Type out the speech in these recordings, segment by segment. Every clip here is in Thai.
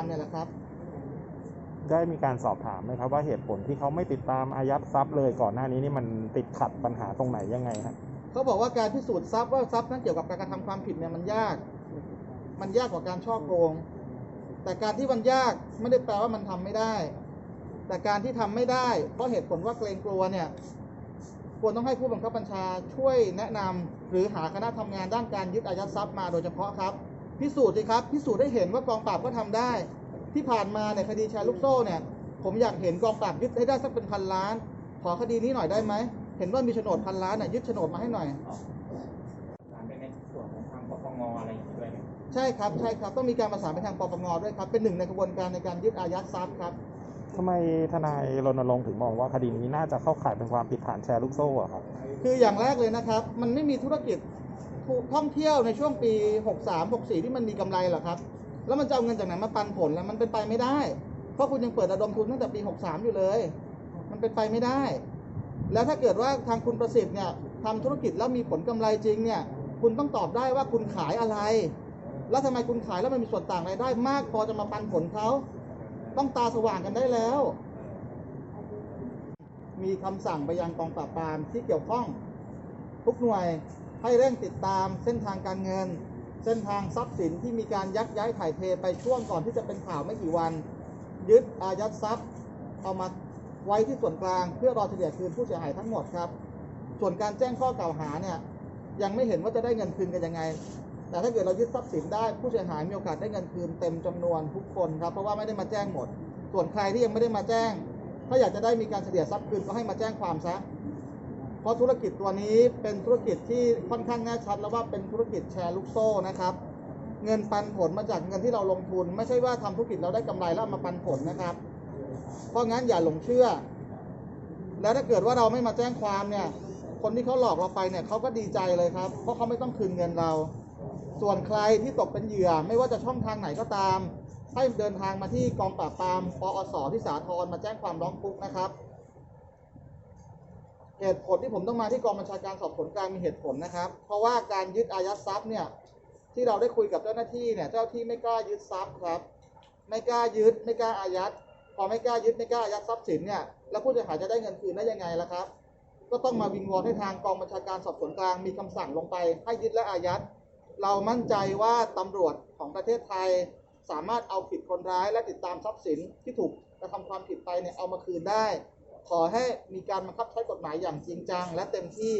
ปรามเนี่ยแหละครับ ได้มีการสอบถามไหมครับว่าเหตุผลที่เขาไม่ติดตามอายัดทรัพย์เลยก่อนหน้านี้นี่มันติดขัดปัญหาตรงไหนยังไงครับเขาบอกว่าการพิสูจน์ทรัพย์ว่าทรัพย์นั้นเกี่ยวกับการกระทำความผิดเนี่ยมันยาก มันยากกว่าการช่อโกง แต่การที่มันยากไม่ได้แปลว่ามันทำไม่ได้ แต่การที่ทำไม่ได้ เพราะเหตุผลว่าเกรงกลัวเนี่ยควรต้องให้ผู้บังคับบัญชาช่วยแนะนำหรือหาคณะทำงานด้านการยึดอายัดทรัพย์มาโดยเฉพาะครับ พิสูจน์สิครับ พิสูจน์ได้เห็นว่ากองปราบก็ทำได้ ที่ผ่านมาในยคดีแชร์ลูกโซ่เนี่ย ผมอยากเห็นกองปราบยึดให้ได้สักเป็นพันล้าน ขอคดีนี้หน่อยได้ไหม เห็นว่ามีโฉนดพันล้านน่ะยึดโฉนดมาให้หน่อยถามไปในส่วนของทางปปงอะไรอย่างนี้ด้วยไหมใช่ครับใช่ครับต้องมีการประสานไปทางปปงด้วยครับ เป็นหนึ่งในกระบวนการในการยึดอายัดทรัพย์ครับทำไมทนายรณรงค์ถึงมองว่าคดีนี้น่าจะเข้าข่ายเป็นความผิดฐานแชร์ลูกโซ่อะครับ คืออย่างแรกเลยนะครับ มันไม่มีธุรกิจ ท่องเที่ยวในช่วงปี 63 64 ที่มันมีกำไรหรอครับ แล้วมันจะเอาเงินจากไหนมาปันผลแล้วมันเป็นไปไม่ได้ เพราะคุณยังเปิดระดมทุนตั้งแต่ปี 63 อยู่เลย มันเป็นไปไม่ได้ แล้วถ้าเกิดว่าทางคุณประสิทธิ์เนี่ยทำธุรกิจแล้วมีผลกำไรจริงเนี่ย คุณต้องตอบได้ว่าคุณขายอะไร แล้วทำไมคุณขายแล้วมันมีส่วนต่างรายได้ มากพอจะมาปันผลเขาต้องตาสว่างกันได้แล้ว มีคำสั่งไปยังกองปราบปรามที่เกี่ยวข้องทุกหน่วย ให้เร่งติดตามเส้นทางการเงิน เส้นทางทรัพย์สินที่มีการยักย้ายถ่ายเทไปช่วงก่อนที่จะเป็นข่าวไม่กี่วัน ยึดอายัดทรัพย์เอามาไว้ที่ส่วนกลาง เพื่อรอเฉลี่ยคืนผู้เสียหายทั้งหมดครับ ส่วนการแจ้งข้อกล่าวหาเนี่ยยังไม่เห็นว่าจะได้เงินคืนกันยังไง แต่ถ้าเกิดเรายึดทรัพย์สินได้ผู้เสียหายมีโอกาสได้เงินคืนเต็มจำนวนทุกคนครับเพราะว่าไม่ได้มาแจ้งหมด ส่วนใครที่ยังไม่ได้มาแจ้ง ถ้าอยากจะได้มีการเฉลี่ยทรัพย์คืนก็ให้มาแจ้งความซะ เพราะธุรกิจตัวนี้เป็นธุรกิจที่ค่อนข้างแน่ชัดแล้วว่าเป็นธุรกิจแชร์ลูกโซ่นะครับ เงินปันผลมาจากเงินที่เราลงทุน ไม่ใช่ว่าทำธุรกิจเราได้กำไรแล้วมาปันผลนะครับ เพราะงั้นอย่าหลงเชื่อ แล้วถ้าเกิดว่าเราไม่มาแจ้งความเนี่ย คนที่เขาหลอกเราไปเนี่ยเขาก็ดีใจเลยครับ เพราะเขาไม่ต้องคืนเงินเรา ส่วนใครที่ตกเป็นเหยื่อ ไม่ว่าจะช่องทางไหนก็ตาม ให้เดินทางมาที่กองปราบปรามปอสที่สาทรมาแจ้งความร้องทุกข์นะครับ เหตุผลที่ผมต้องมาที่กองบัญชาการสอบสวนกลางมีเหตุผลนะครับ เพราะว่าการยึดอายัดทรัพย์เนี่ยที่เราได้คุยกับเจ้าหน้าที่เนี่ยเจ้าหน้าที่ไม่กล้ายึดทรัพย์ครับ ไม่กล้ายึดไม่กล้าอายัดพอไม่กล้ายึดไม่กล้าอายัดทรัพย์สินเนี่ยแล้วผู้เสียหายจะได้เงินคืนได้ยังไงล่ะครับ ก็ต้องมาวิงวอนให้ทางกองบัญชาการสอบสวนกลางมีคำสั่งลงไป ให้ยึดและอายัดเรามั่นใจว่าตำรวจของประเทศไทยสามารถเอาผิดคนร้ายและติดตามทรัพย์สินที่ถูกกระทำความผิดไปเนี่ยเอามาคืนได้ ขอให้มีการบังคับใช้กฎหมายอย่างจริงจัง และเต็มที่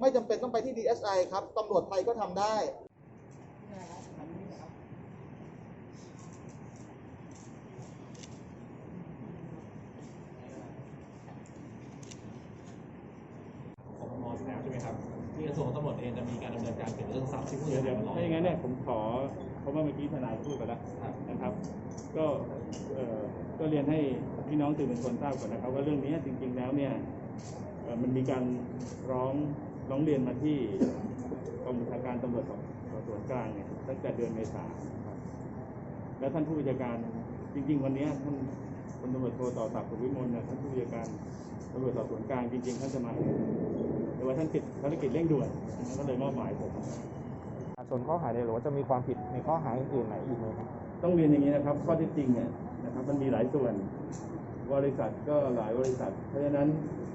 ไม่จำเป็นต้องไปที่ DSI ครับตำรวจไทยก็ทำได้ปปงอยู่แล้วใช่ไหมครับที่กระทรวงตำรวจเองจะมีการดำเนินการเกี่ยวกับเรื่องทรัพย์ที่ผู้เดี๋เสียยวหายร้องเดี๋ยวถ้าอย่างนั้นเนี่ยผมขอเพ ราะว่าเมื่อกี้ทนายพูดไปแล้วนะครับ ก็เอ่อก็เรียนให้พี่น้องสื่อมวลชนทราบก่อนนะครับ ว่าเรื่องนี้จริง ๆ แล้วเนี่ยมันมีการร้องร้องเรียนมาที่กองบัญชาการตำรวจสอบสวนกลางเนี่ยตั้งแต่เดือนเมษาแล้วท่านผู้บัญชาการจริง ๆ วันนี้ท่านพลตำรวจโทต่อศักดิ์สุวิมลนี่ยท่านผู้บัญชาการตำรวจสอบสวนกลางจริง ๆ ท่านจะมาแต่ว่าท่านติดภารกิจเร่งด่วนก็เลยมอบหมายผม ส่วนข้อหาเนี่ยหรือว่าจะมีความผิดในข้อหาอื่นๆไหนอีกไหมครับต้องเรียนอย่างนี้นะครับ ข้อเท็จจริงเนี่ยนะครับมันมีหลายส่วน บริษัทก็หลายบริษัท เพราะฉะนั้น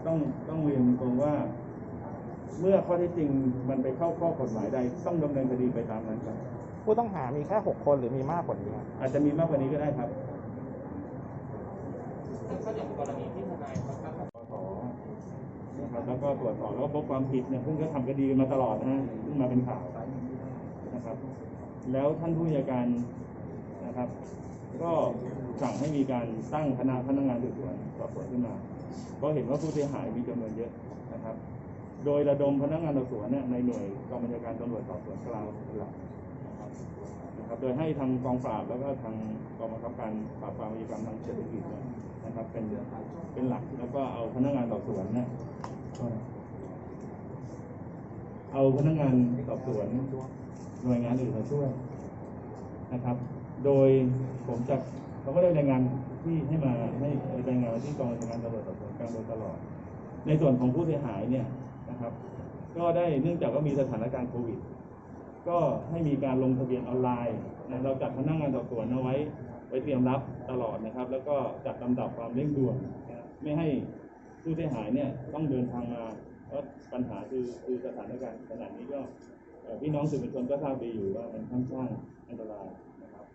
ต้องต้องเรียนตรงว่า เมื่อข้อเท็จจริงมันไปเข้าข้อกฎหมายใดต้องดำเนินคดีไปตามนั้นครับผู้ต้องหามีแค่6คนหรือมีมากกว่านี้ครับอาจจะมีมากกว่านี้ก็ได้ครับถ้าอย่างกรณีที่ทนายเขาตั้งขอนะครับแล้วก็ตรวจสอบแล้วก็พบความผิดเนี่ยเพิ่งก็ทำคดีกันมาตลอดนะฮะเพิ่งมาเป็นข่าว นะครับ แล้วท่านผู้บัญชาการนะครับ ก็สั่งให้มีการตั้งคณะพนักงานสืบสวนสอบสวนขึ้นมาเพราะเห็นว่าผู้เสียหายมีจำนวนเยอะนะครับ โดยระดมพนักงานสอบสวนเนี่ยในหน่วยกองบัญชาการตำรวจสอบสวนกลางเป็นหลักนะครับ โดยให้ทางกองปราบแล้วก็ทางกองบังคับการปราบปรามอาชญากรรมทางเศรษฐกิจนะครับ เป็นเป็นหลักแล้วก็เอาพนักงานสอบสวนเนี่ย เอาพนักงานสอบสวนหน่วยงานอื่นมาช่วยนะครับ โดยผมจะเขาก็ได้รายงานที่ให้มาให้รายงานที่กองบัญชาการตำรวจสอบสวนกลางโดยตลอด ในส่วนของผู้เสียหายเนี่ยนะครับ ก็ได้เนื่องจากว่ามีสถานการณ์โควิด ก็ให้มีการลงทะเบียนออนไลน์นะเราจัดพนักงานสอบสวนเอาไว้ไว้เตรียมรับตลอดนะครับ แล้วก็จัดลำดับความเร่งด่วน ไม่ให้ผู้เสียหายเนี่ยต้องเดินทางมา เพราะปัญหาคือคือสถานการณ์ขนาดนี้ก็พี่น้องสื่อมวลชนก็ทราบดีอยู่ว่ามันค่อนข้างอันตรายนะครับ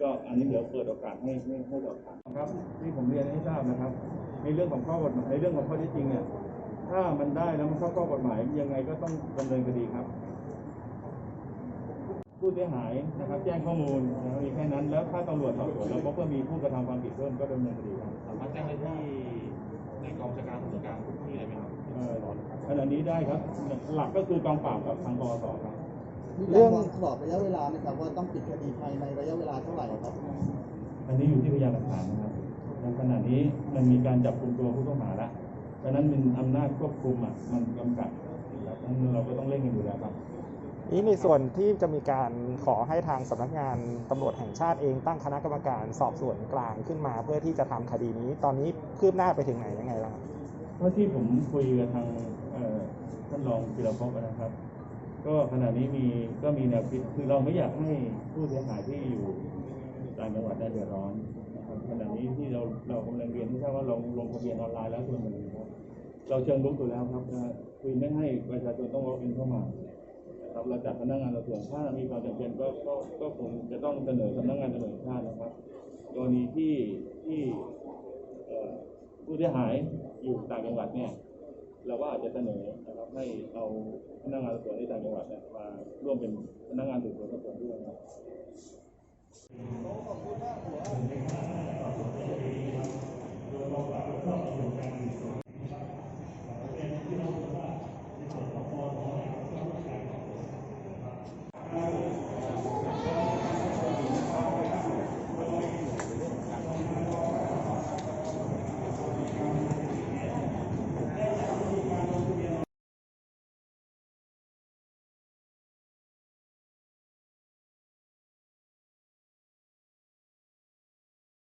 ก็อันนี้เดี๋ยวเปิดโอกาสให้ให้ให้สอบถามครับที่ผมเรียนให้ทราบนะครับ ในเรื่องของข้อกฎหมายในเรื่องของข้อเท็จจริงเนี่ยถ้ามันได้แล้วมันเข้าข้อกฎหมายยังไงก็ต้องดำเนินคดีครับ ผู้เสียหายนะครับ แจ้งข้อมูลนะครับมีแค่นั้นแล้วถ้าตำรวจสอบสวนแล้วพบว่ามีผู้กระทำความผิดเพิ่มก็ดำเนินคดีครับสามารถแจ้งได้ที่ในกองบัญชาการตำรวจกลาง ขณะนี้ได้ครับหลักก็คือกองปราบกับทางปอสครับมีเรื่กาองรวางกรอบระยะเวลาไหมครับว่าต้องปิดคดีภายในระยะเวลาเท่าไหร่ครับ อันนี้อยู่ที่พยานหลักฐานนะครับในขณะนี้มันมีการจับกลุ่มตัวผู้ต้องหาแล้วดังนั้นมันอำนาจควบคุมอะมันจำกัดนะครับดังนั้นเราก็ต้องเร่งกันอยู่แล้วครับนี่ในส่วนที่จะมีการขอให้ทางสำนักงานตำรวจแห่งชาติเองตั้งคณะกรรมการสอบสวนกลางขึ้นมา เพื่อที่จะทำคดีนี้ ตอนนี้คืบหน้าไปถึงไหนยังไงแล้วครับ เพราะที่ผมคุยกับทางท่านรองจิรภพนะครับ ก็ขณะนี้มีก็มีแนวคิดคือเราไม่อยากให้ผู้เสียหายที่อยู่ต่างจังหวัดได้เดือดร้อนนะครับขณะนี้ที่เราเรากำลังเรียนที่ทราบว่าลงลงทะเบียนออนไลน์แล้วส่วนหนึ่งครับเราเชิญลุกตัวแล้วครับนะคือไม่ให้ประชาชนต้องวอล์กอินเข้ามานะครับเราจัดพนักงานเราส่วนถ้ามีความจำเป็นก็ก็ก็คงจะต้องเสนอสำนักงานตำรวจแห่งชาตินะครับกรณีที่ที่ ผู้เสียหายอยู่ต่างจังหวัดเนี่ยเราก็อาจจะเสนอนะครับให้เอาพนักงานสอบสวนในต่างจังหวัดเนี่ยมาร่วมเป็นพนักงานสืบสวนสอบสวนด้วยนะครับ